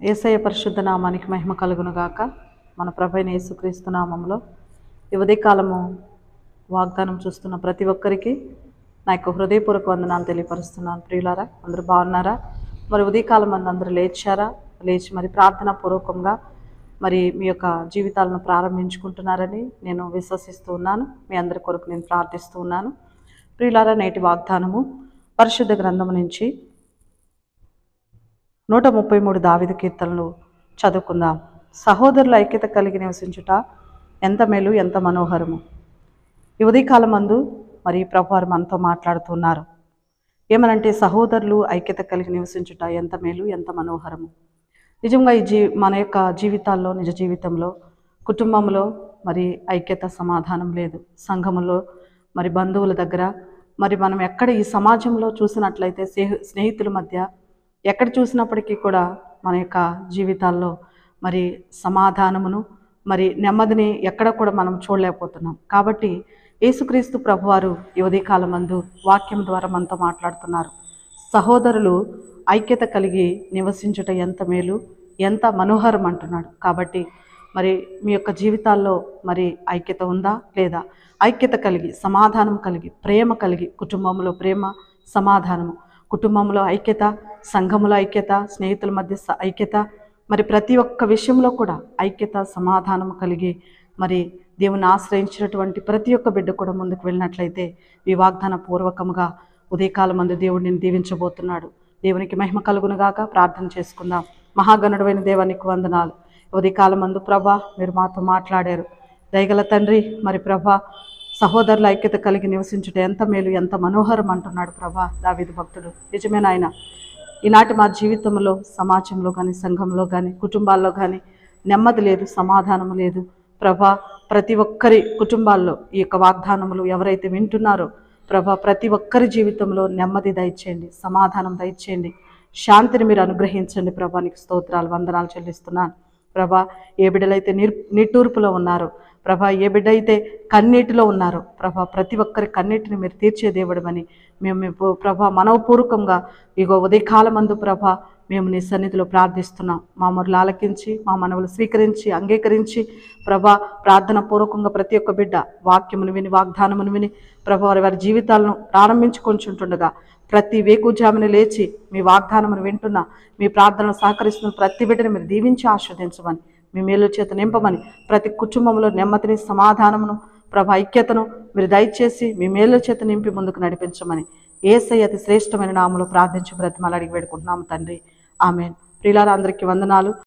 ఏసయ పరిశుద్ధ నామానికి మహిమ కలుగును గాక మన ప్రభైన యేసుక్రీస్తు నామంలో ఈ వాగ్దానం చూస్తున్న ప్రతి ఒక్కరికి నా యొక్క హృదయపూర్వక వందనాలు తెలియపరుస్తున్నాను. ప్రియులారా అందరూ బాగున్నారా? మరి ఉదయకాలం మంది అందరూ లేచారా? లేచి మరి ప్రార్థనా పూర్వకంగా మరి మీ యొక్క జీవితాలను ప్రారంభించుకుంటున్నారని నేను విశ్వసిస్తూ ఉన్నాను. మీ అందరి కొరకు నేను ప్రార్థిస్తూ ఉన్నాను. ప్రియులారా నేటి వాగ్దానము పరిశుద్ధ గ్రంథం నుంచి నూట ముప్పై మూడు దావిద కీర్తనలు చదువుకుందాం. సహోదరుల ఐక్యత కలిగి నివసించుట ఎంత మేలు ఎంత మనోహరము. ఈ ఉదయకాలం మందు మరి ప్రభువారు మనతో మాట్లాడుతున్నారు. ఏమనంటే సహోదరులు ఐక్యత కలిగి నివసించుట ఎంత మేలు ఎంత మనోహరము. నిజంగా ఈ జీ మన యొక్క జీవితాల్లో నిజ జీవితంలో కుటుంబంలో మరి ఐక్యత సమాధానం లేదు. సంఘములో మరి బంధువుల దగ్గర మరి మనం ఎక్కడ ఈ సమాజంలో చూసినట్లయితే స్నేహితుల మధ్య ఎక్కడ చూసినప్పటికీ కూడా మన యొక్క జీవితాల్లో మరి సమాధానమును మరి నెమ్మదిని ఎక్కడ కూడా మనం చూడలేకపోతున్నాం. కాబట్టి యేసుక్రీస్తు ప్రభువారు ఈ ఉదయకాలం మందు వాక్యం ద్వారా మనతో మాట్లాడుతున్నారు. సహోదరులు ఐక్యత కలిగి నివసించుట ఎంత మేలు ఎంత మనోహరం అంటున్నాడు. కాబట్టి మరి మీ యొక్క జీవితాల్లో మరి ఐక్యత ఉందా లేదా? ఐక్యత కలిగి సమాధానం కలిగి ప్రేమ కలిగి కుటుంబంలో ప్రేమ సమాధానము. కుటుంబంలో ఐక్యత సంఘముల ఐక్యత స్నేహితుల మధ్య స- ఐక్యత మరి ప్రతి ఒక్క విషయంలో కూడా ఐక్యత సమాధానం కలిగి మరి దేవుని ఆశ్రయించినటువంటి ప్రతి ఒక్క బిడ్డ కూడా ముందుకు వెళ్ళినట్లయితే ఈ వాగ్దాన పూర్వకముగా ఉదయకాలం మందు దేవుడిని దీవించబోతున్నాడు. దేవునికి మహిమ కలుగునుగాక ప్రార్థన చేసుకుందాం. మహాగణుడైన దేవానికి వందనాలు. ఉదయకాలం మందు ప్రభా మీరు మాతో మాట్లాడారు. దయగల తండ్రి మరి ప్రభా సహోదరుల ఐక్యత కలిగి నివసించుట ఎంత మేలు ఎంత మనోహరం అంటున్నాడు ప్రభా దావిది భక్తుడు. నిజమేనాయన ఈనాటి మా జీవితంలో సమాజంలో కానీ సంఘంలో కానీ కుటుంబాల్లో కానీ నెమ్మది లేదు సమాధానం లేదు. ప్రభా ప్రతి ఒక్కరి కుటుంబాల్లో ఈ యొక్క వాగ్దానములు ఎవరైతే వింటున్నారో ప్రభా ప్రతి ఒక్కరి జీవితంలో నెమ్మది దయచేయండి సమాధానం దయచేయండి. శాంతిని మీరు అనుగ్రహించండి ప్రభా నీకు స్తోత్రాలు వందనాలు చెల్లిస్తున్నాను. ప్రభా ఏ బిడ్డలైతే నిర్ నిట్టూర్పులో ఉన్నారో ప్రభా ఏ బిడ్డ అయితే కన్నీటిలో ఉన్నారో ప్రభా ప్రతి ఒక్కరి కన్నీటిని మీరు తీర్చే దేవుడమని మేము ప్రభా మనవపూర్వకంగా ఇగో ఉదయకాలమందు ప్రభా మేము నీ సన్నిధిలో ప్రార్థిస్తున్నాం. మా మొరలు ఆలకించి మా మనవులు స్వీకరించి అంగీకరించి ప్రభా ప్రార్థన పూర్వకంగా ప్రతి ఒక్క బిడ్డ వాక్యమును విని వాగ్దానమును విని ప్రభా వారి వారి జీవితాలను ప్రారంభించుకొంచుంటుండగా ప్రతి వేకుజాముని లేచి మీ వాగ్దానమును వింటున్న మీ ప్రార్థనలు సహకరిస్తున్న ప్రతి బిడ్డని మీరు దీవించి ఆస్వాదించమని మీ మేలు చేత నింపమని ప్రతి కుటుంబంలో నెమ్మదిని సమాధానమును ప్రభా ఐక్యతను మీరు దయచేసి మీ మేలు చేత నింపి ముందుకు నడిపించమని ఏసై అతి శ్రేష్టమైన నామలో ప్రార్థించి బ్రతిమలు అడిగి వేడుకుంటున్నాము తండ్రి. ఆమె ప్రియులారా అందరికీ వందనాలు.